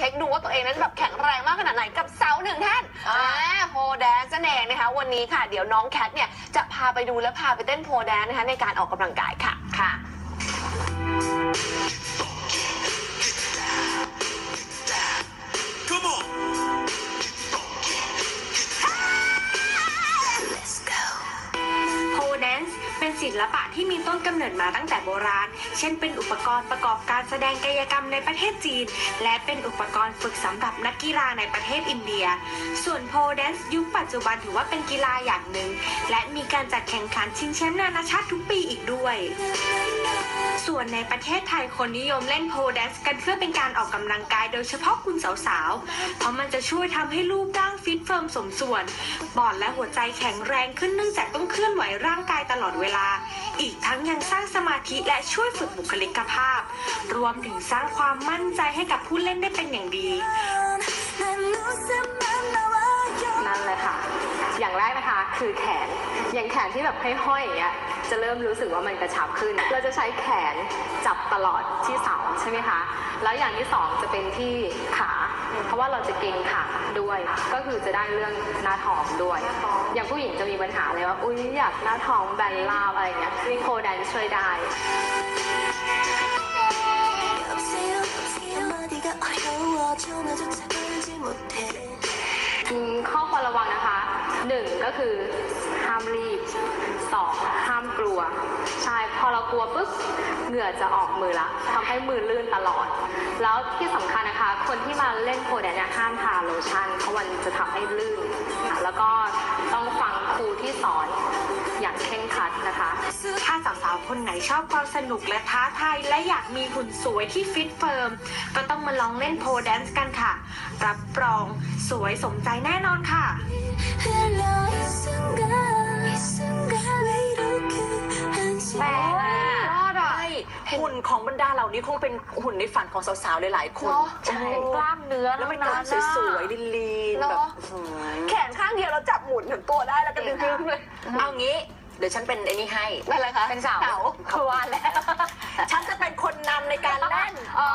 ช็คดูว่าตัวเองนั้นแบบแข็งแรงมากขนาดไหนกับเสาหนึ่งท่านอ่าอ่าโพแดนซ์นั่นเองนะคะ วันนี้ค่ะ เดี๋ยวน้องแคทเนี่ยจะพาไปดูและพาไปเต้นโพแดนซ์นะคะในการออกกำลังกายค่ะค่ะ ศิลปะที่มีต้นกำเนิดมาตั้งแต่โบราณ เช่นเป็นอุปกรณ์ประกอบการแสดงกายกรรมในประเทศจีน และเป็นอุปกรณ์ฝึกสำหรับนักกีฬาในประเทศอินเดีย ส่วนโพแดนซ์ยุคปัจจุบันถือว่าเป็นกีฬาอย่างหนึ่ง และมีการจัดแข่งขันชิงแชมป์นานาชาติทุกปีอีกด้วย ส่วนในประเทศไทยคนนิยมเล่นโพแดนซ์กันเพื่อเป็นการออกกำลังกายโดยเฉพาะคุณสาวๆ เพราะมันจะช่วยทำให้รูปร่างฟิตเฟิร์มสมส่วนปอดและหัวใจแข็งแรงขึ้นเนื่องจากต้องเคลื่อนไหวร่างกายตลอดเวลา อีกทั้งยังสร้างสมาธิและช่วยฝึกบุคลิกภาพ รวมถึงสร้างความมั่นใจให้กับผู้เล่นได้เป็นอย่างดี อย่างแรกนะคะ คือแขน อย่างแขนที่แบบให้ห้อยอย่างเงี้ยจะเริ่มรู้สึกว่ามันกระชับขึ้น เราจะใช้แขนจับตลอดที่เสาใช่ไหมคะ แล้วอย่างที่สองจะเป็นที่ขา เพราะว่าเราจะเกรงขาด้วย ก็คือจะได้เรื่องหน้าท้องด้วย อย่างผู้หญิงจะมีปัญหาเลยว่า อุ้ยอยากหน้าท้องแบนลาบอะไรเงี้ยโคแดนช่วยได้ หนึ่งก็คือห้ามรีบสองห้ามกลัว ใช่ พอเรากลัวปุ๊บเหงื่อจะออกมือละทำให้มือลื่นตลอด แล้วที่สำคัญนะคะ คนที่มาเล่นโพแดนเนี่ยห้ามทาโลชั่นเพราะมันจะทำให้ลื่นแล้วก็ต้องฟังครูที่สอนอย่างเคร่งครัดนะคะถ้าสาวๆ คนไหนชอบความสนุกและท้าทายและอยากมีหุ่นสวยที่ฟิตเฟิร์ม ก็ต้องมาลองเล่นโพแดนซ์กันค่ะ รับรองสวยสมใจแน่นอนค่ะ หุ่นของบรรดาเหล่านี้คงเป็นหุ่นในฝันของสาวๆหลายๆคน เนอะใช่ กล้ามเนื้อแล้วเป็นกล้ามสวยๆลีนๆเนแบบอะอื้อหือแขนข้างเดียวเราจับหมุนถึงตัวได้แล้วก็ดึงๆเลยเอางี้ เดี๋ยวฉันเป็นไอ้นี่ให้นั่นเลยคะเป็นสาวเสา คือว่าแล้ว ฉันจะเป็นคนนำในการเล่น อ๋อ